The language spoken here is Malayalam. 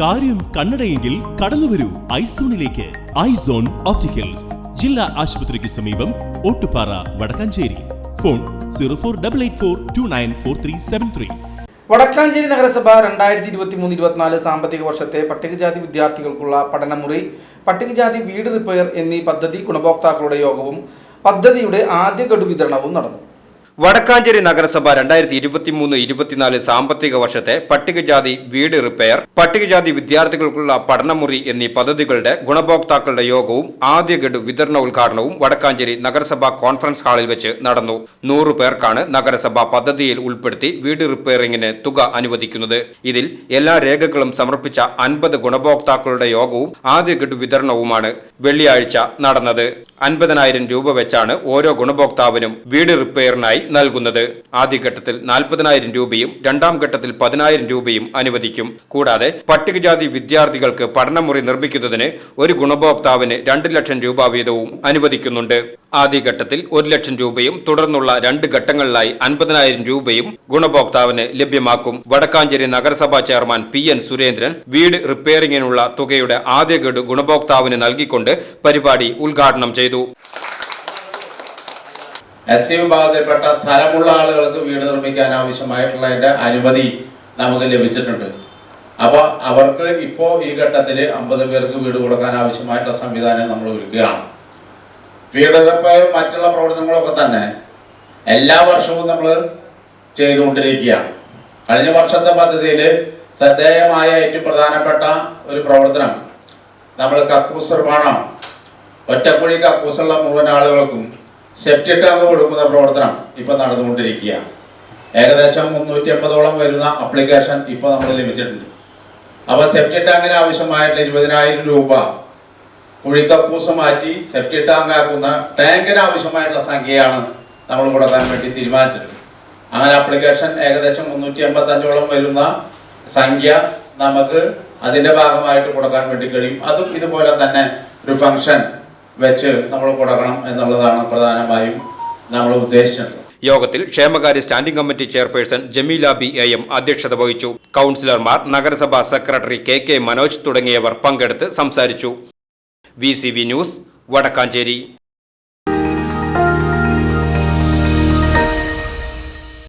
കാര്യം കണ്ണടയെങ്കിൽ കടന്നുവരൂ ഐസോണിലേക്ക്. Eyes on opticals. ജില്ലാ ആശുപത്രിക്ക് സമീപം Ottupara Wadakkanchery. Phone zero four double eight four two nine four three seven three. Wadakkanchery നഗരസഭ രണ്ടായിരത്തി ഇരുപത്തി മൂന്ന് ഇരുപത്തിനാല് സാമ്പത്തിക വർഷത്തെ പട്ടികജാതി വിദ്യാർത്ഥികൾക്കുള്ള പഠനമുറി പട്ടികജാതി വീട് റിപ്പയർ എന്നീ പദ്ധതി ഗുണഭോക്താക്കളുടെ യോഗവും പദ്ധതിയുടെ ആദ്യ ഗഡു വിതരണവും നടന്നു. വടക്കാഞ്ചേരി നഗരസഭ രണ്ടായിരത്തി ഇരുപത്തിമൂന്ന് ഇരുപത്തിനാല് സാമ്പത്തിക വർഷത്തെ പട്ടികജാതി വീട് റിപ്പയർ പട്ടികജാതി വിദ്യാർത്ഥികൾക്കുള്ള പഠനമുറി എന്നീ പദ്ധതികളുടെ ഗുണഭോക്താക്കളുടെ യോഗവും ആദ്യ ഗഡു വിതരണ ഉദ്ഘാടനവും വടക്കാഞ്ചേരി നഗരസഭാ കോൺഫറൻസ് ഹാളിൽ വെച്ച് നടന്നു. നൂറു പേർക്കാണ് നഗരസഭ പദ്ധതിയിൽ ഉൾപ്പെടുത്തി വീട് റിപ്പയറിംഗിന് തുക അനുവദിക്കുന്നത്. ഇതിൽ എല്ലാ രേഖകളും സമർപ്പിച്ച അൻപത് ഗുണഭോക്താക്കളുടെ യോഗവും ആദ്യ ഗഡു വിതരണവുമാണ് വെള്ളിയാഴ്ച നടന്നത്. അൻപതിനായിരം രൂപ വെച്ചാണ് ഓരോ ഗുണഭോക്താവിനും വീട് റിപ്പയറിനായി നൽകുന്നത്. ആദ്യഘട്ടത്തിൽ നാൽപ്പതിനായിരം രൂപയും രണ്ടാം ഘട്ടത്തിൽ പതിനായിരം രൂപയും അനുവദിക്കും. കൂടാതെ പട്ടികജാതി വിദ്യാർത്ഥികൾക്ക് പഠനമുറി നിർമ്മിക്കുന്നതിന് ഒരു ഗുണഭോക്താവിന് രണ്ട് ലക്ഷം രൂപ വീതവും അനുവദിക്കുന്നുണ്ട്. ആദ്യഘട്ടത്തിൽ ഒരു ലക്ഷം രൂപയും തുടർന്നുള്ള രണ്ട് ഘട്ടങ്ങളിലായി അൻപതിനായിരം രൂപയും ഗുണഭോക്താവിന് ലഭ്യമാക്കും. വടക്കാഞ്ചേരി നഗരസഭാ ചെയർമാൻ പി എൻ സുരേന്ദ്രൻ വീട് റിപ്പയറിംഗിനുള്ള തുകയുടെ ആദ്യ ഗഡു ഗുണഭോക്താവിന് നൽകിക്കൊണ്ട് പരിപാടി ഉദ്ഘാടനം ചെയ്തു. എസ് സി വിഭാഗത്തിൽപ്പെട്ട സ്ഥലമുള്ള ആളുകൾക്ക് വീട് നിർമ്മിക്കാൻ ആവശ്യമായിട്ടുള്ള എന്റെ അനുമതി നമുക്ക് ലഭിച്ചിട്ടുണ്ട്. അപ്പോൾ അവർക്ക് ഇപ്പോ ഈ ഘട്ടത്തിൽ അമ്പത് പേർക്ക് വീട് കൊടുക്കാൻ ആവശ്യമായിട്ടുള്ള സംവിധാനം നമ്മൾ ഒരുക്കുകയാണ്. വീടെടുപ്പ് മറ്റുള്ള പ്രവർത്തനങ്ങളൊക്കെ തന്നെ എല്ലാ വർഷവും നമ്മൾ ചെയ്തുകൊണ്ടിരിക്കുകയാണ്. കഴിഞ്ഞ വർഷത്തെ പദ്ധതിയിൽ ശ്രദ്ധേയമായ ഏറ്റവും പ്രധാനപ്പെട്ട ഒരു പ്രവർത്തനം നമ്മൾ കക്കൂസ് നിർമ്മാണമാണ്. ഒറ്റക്കുഴി കക്കൂസുള്ള മുഴുവൻ ആളുകൾക്കും സെപ്റ്റി ടാങ്ക് കൊടുക്കുന്ന പ്രവർത്തനം ഇപ്പൊ നടന്നുകൊണ്ടിരിക്കുകയാണ് ഏകദേശം മുന്നൂറ്റി അമ്പതോളം വരുന്ന അപ്ലിക്കേഷൻ ഇപ്പൊ നമ്മൾ ലഭിച്ചിട്ടുണ്ട്. അപ്പൊ സെപ്റ്റി ടാങ്കിന് ആവശ്യമായിട്ടുള്ള ഇരുപതിനായിരം രൂപ കുഴിക്കപ്പൂസ് മാറ്റി സെപ്റ്റി ടാങ്ക് ആക്കുന്ന ടാങ്കിന് ആവശ്യമായിട്ടുള്ള സംഖ്യയാണ് നമ്മൾ കൊടുക്കാൻ വേണ്ടി തീരുമാനിച്ചത്. അങ്ങനെ അപ്ലിക്കേഷൻ ഏകദേശം മുന്നൂറ്റി അമ്പത്തഞ്ചോളം വരുന്ന സംഖ്യ നമുക്ക് അതിന്റെ ഭാഗമായിട്ട് കൊടുക്കാൻ വേണ്ടി കഴിയും. അതും ഇതുപോലെ തന്നെ ഒരു ഫംഗ്ഷൻ വെച്ച് നമ്മൾ കൊടുക്കണം എന്നുള്ളതാണ് പ്രധാനമായും നമ്മൾ ഉദ്ദേശിച്ചത്. യോഗത്തിൽ ക്ഷേമകാര്യ standing committee chairperson Jameela B A അധ്യക്ഷത വഹിച്ചു. കൗൺസിലർമാർ നഗരസഭാ സെക്രട്ടറി കെ കെ മനോജ് തുടങ്ങിയവർ പങ്കെടുത്ത് സംസാരിച്ചു. V news Wadakkanchery.